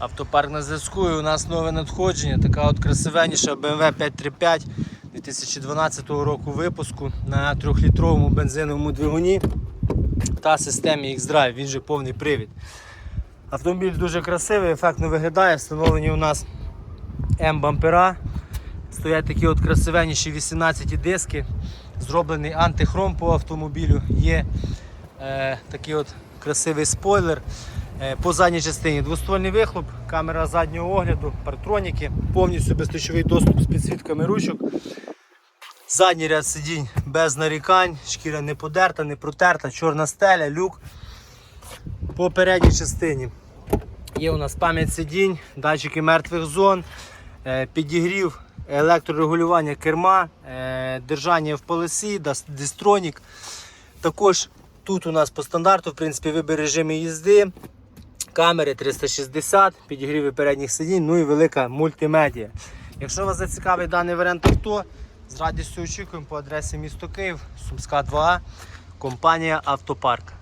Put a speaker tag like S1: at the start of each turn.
S1: Автопарк на зв'язку і у нас нове надходження. Така от красивенніша BMW 535 2012 року випуску на 3-літровому бензиновому двигуні та системі X-Drive, він же повний привід. Автомобіль дуже красивий, ефектно виглядає. Встановлені у нас М-бампера. Стоять такі от красивенніші 18 диски. Зроблений антихром по автомобілю. Є е, такий от красивий спойлер. Е, по задній частині двоствольний вихлоп, камера заднього огляду, партроніки, повністю безключовий доступ з підсвітками ручок. Задній ряд сидінь без нарікань, шкіра не подерта, не протерта, чорна стеля, люк. По передній частині є у нас пам'ять сидінь, датчики мертвих зон, е, підігрів, електрорегулювання керма, е, держання в полосі, дистронік. Також тут у нас по стандарту в принципі, вибір режиму їзди, камери 360, підігріви передніх сидінь, ну і велика мультимедія. Якщо вас зацікавить даний варіант авто, з радістю очікуємо по адресі місто Київ, Сумська 2А, компанія Автопарк.